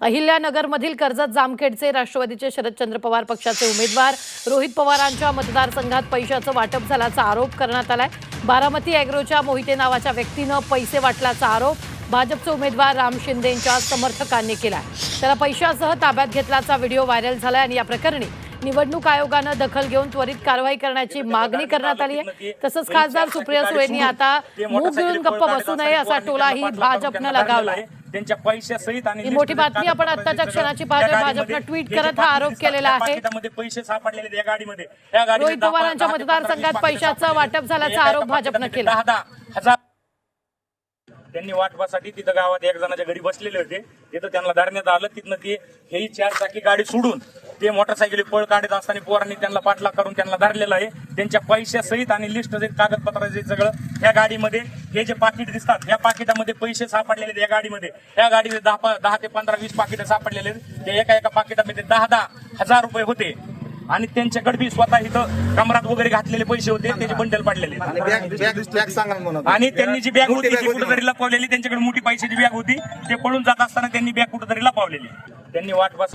अहिल्यानगरमधील कर्जत जामखेडचे राष्ट्रवादीचे शरदचंद्र पवार पक्षाचे उमेदवार. रोहित पवारांच्या मतदारसंघात पैशाचं वाटप झाल्याचा आरोप करण्यात आलाय. बारामती अॅग्रोच्या मोहिते नावाच्या व्यक्तीनं पैसे वाटल्याचा आरोप भाजपचे उमेदवार राम शिंदेंच्या समर्थकांनी केलाय. त्याला पैशासह ताब्यात घेतल्याचा व्हिडिओ व्हायरल झालाय आणि या प्रकरणी निवडणूक आयोगानं दखल घेऊन त्वरित कारवाई करण्याची मागणी करण्यात आली आहे तसंच खासदार सुप्रिया सुळेंनी आता मूग गिळून गप्प बसू नये असा टोलाही भाजपनं लगावला त्यांच्या पैशासहित आणि ही मोठी बातमी आपण आत्ताच्या क्षणाची पाहतोय. भाजपनं ट्विट करत हा आरोप केलेला आहे. पैसे सापडलेले या गाडीमध्ये रोहित पवारांच्या मतदारसंघात पैशाचं वाटप झाल्याचा आरोप भाजपनं केला. हजार त्यांनी वाटपासाठी तिथं गावात एक जणाच्या घरी बसलेले होते तिथं त्यांना धरण्यात आलं तिथनं ते ही चार चाकी गाडी सोडून ते मोटरसायकली पळ काढत असताना पोरांनी त्यांना पाठलाग करून त्यांना धरलेलं आहे. त्यांच्या पैशासहित आणि लिस्ट कागदपत्राचे सगळं या गाडीमध्ये हे जे पाकिट दिसतात या पाकिटामध्ये पैसे सापडलेले या गाडीमध्ये. या गाडीमध्ये दहा दहा ते पंधरा वीस पाकिटं सापडलेले ते एका एका पाकिटामध्ये दहा दहा हजार रुपये होते. आणि त्यांच्याकडे बी स्वतः इथं कमरात वगैरे घातलेले पैसे होते त्याचे बंडल पडलेले. आणि त्यांनी जी बॅग होती ती कुठेतरी लपवलेली त्यांच्याकडे मोठी पैशाची बॅग होती. ते पळून जात असताना त्यांनी बॅग कुठेतरी लपवलेली. त्यांनी वाट बस